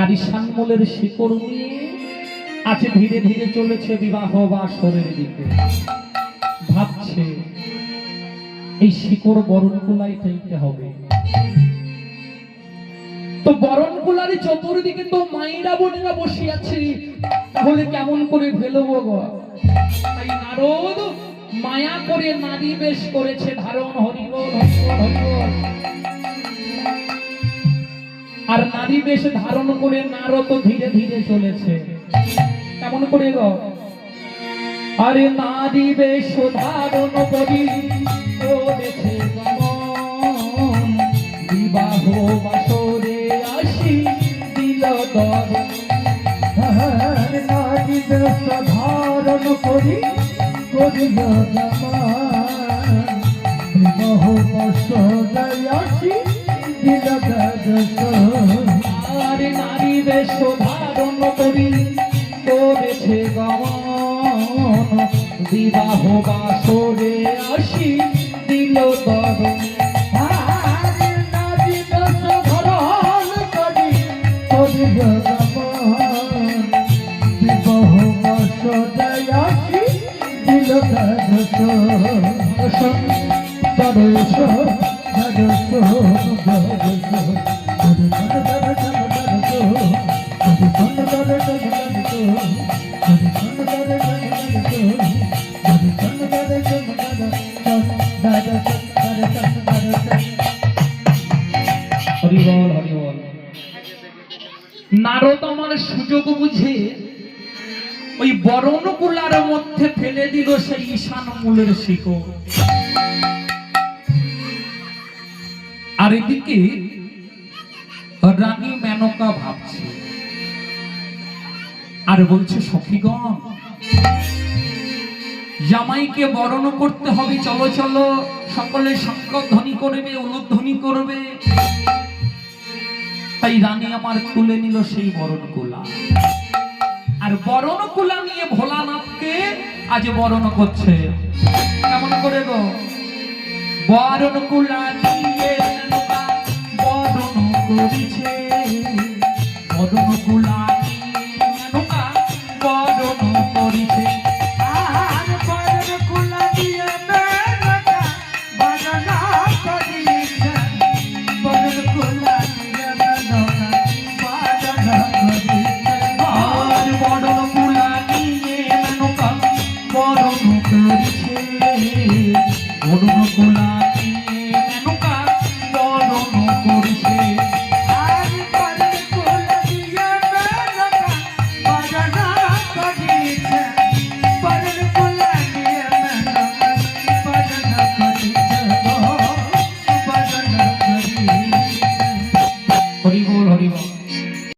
আর ঈশানমূলের শিকড় নিয়ে আজ ধীরে ধীরে চলেছে বিবাহ বাসরের দিকে। ভাবছে, এই শিকড় বরণ কুলাই ফেলতে হবে। তো বরণ কুলারি চতুর্দিকে তো মাইরা বোনেরা বসে আছে। তাহলে কেমন করে ফেলব তাই নারদ মায়া করে নারী বেশ করেছে, ধারণ হরিবল হরিবল হরিবল আর নারী বেশ ধারণ করে নারদ ধীরে ধীরে চলেছে। কেমন করে গো? আরে নারী বেশ ধারণ করি গমন। বিবাহ বাসরে আসি দিল দর সাধারণ করি, করিল বিবাহ বসি দিল আরে বিবাহ বাসরে আসি দিল দর বিবাহ বসি হরিবল সুযোগ বুঝে ওই বরণকুলার মধ্যে ফেলে দিল সেই ঈশান মূলের শিকড়। আর এদিকে রানী মেনকা ভাবছে, আর বলছে, সখীগণ, জামাইকে বরণ করতে হবে, চলো চলো, সকলে শঙ্কর ধ্বনি করবে উলুধ্বনি করবে। তাই রানী আমার তুলে নিল সেই বরণ কোলা আর বরণ কোলা নিয়ে ভোলানাথকে আজ বরণ করছে। কেমন করে গো? বরণ কোলা নিয়ে করছে। অনুকূলা